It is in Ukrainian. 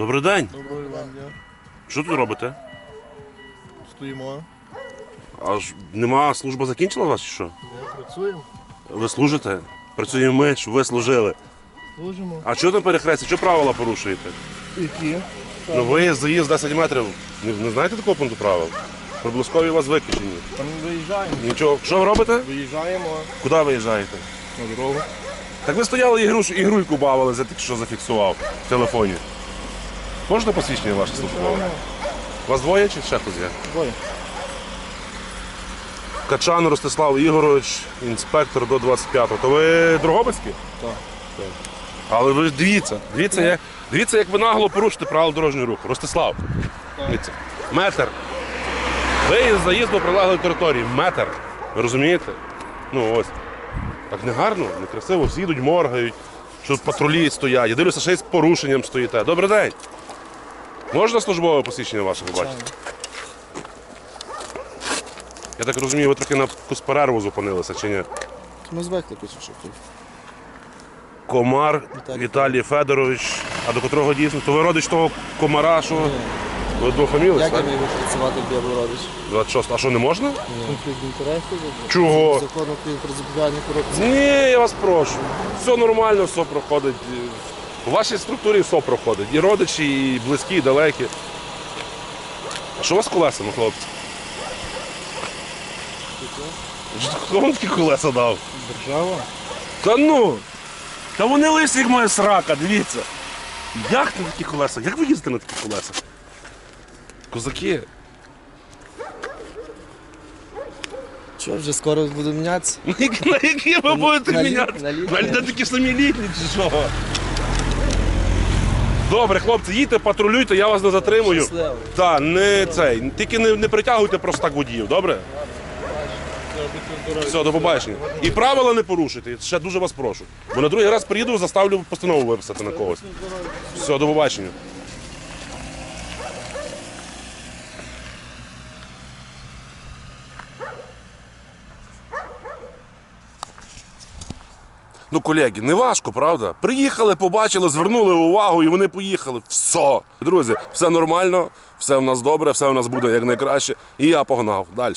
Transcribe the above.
Добрий день. Доброго вам дня. Що тут робите? Стоїмо. Аж нема служба закінчила вас чи що? Ми працюємо. Ви служите? Працюємо ми, щоб ви служили. Служимо. А що там перехрестя? Що правила порушуєте? Які? Ну ви заїзд 10 метрів. Не, не знаєте такого пункту правил? Приблизкові у вас виключені. Там виїжджаємо. Нічого. Що ви робите? Виїжджаємо Куди виїжджаєте? на дорогу. Так ви стояли ігру, ігруйку бавили, за тільки що зафіксував в телефоні. Можете посвідчення ваше службове? Вас двоє чи ще хтось є? Двоє. Качан Ростислав Ігорович, інспектор до 25-го. То ви Дрогобицькі? Так. Але ви ж дивіться, дивіться, як, дивіться, як ви нагло порушите правила дорожнього руху. Ростислав. Дивіться. Метр. Виїзд заїзд до прилеглої території. Метр. Ви розумієте? Ну ось. Так не гарно, не красиво, всі йдуть, моргають, що патрулі стоять. Я дивлюся, ще й з порушенням стоїте. Добрий день. Можна службове посвідчення ваше побачити? Я так розумію, ви трохи на якусь перерву зупинилися чи ні? Ми звикли пише, що. Комар Віталій. Віталій Федорович, а до котрого дійсно? То ви родич того комара, що ви двофамілець, Як я так? маю працювати в Білородич? 26. А що не можна? Конфлікт інтересів. Чого? Закон України про запобігання корупції. Ні, я вас прошу. Все нормально, все проходить. У вашій структурі все проходить. І родичі, і близькі, і далекі. А що у вас з колесами, хлопці? Хто вам такі колеса дав? Держава. Та ну! Та вони лисі, як моя срака, дивіться. Як на такі колеса? Як ви їздите на такі колеса? Козаки. Що, вже скоро буду мінятися? На які- ви будете міняти? на літні. На такі самі літні чи що? Добре, хлопці, їдьте, патрулюйте, я вас не затримую. Щасливо. Так, не цей. Тільки не, не притягуйте просто так водіїв, добре? Все, до побачення. І правила не порушуйте, ще дуже вас прошу. Бо на другий раз приїду, заставлю постанову виписати на когось. Все, до побачення. Ну, колеги, не важко, правда? Приїхали, побачили, звернули увагу і вони поїхали. Все. Друзі, все нормально, все в нас добре, все в нас буде як найкраще. І я погнав далі.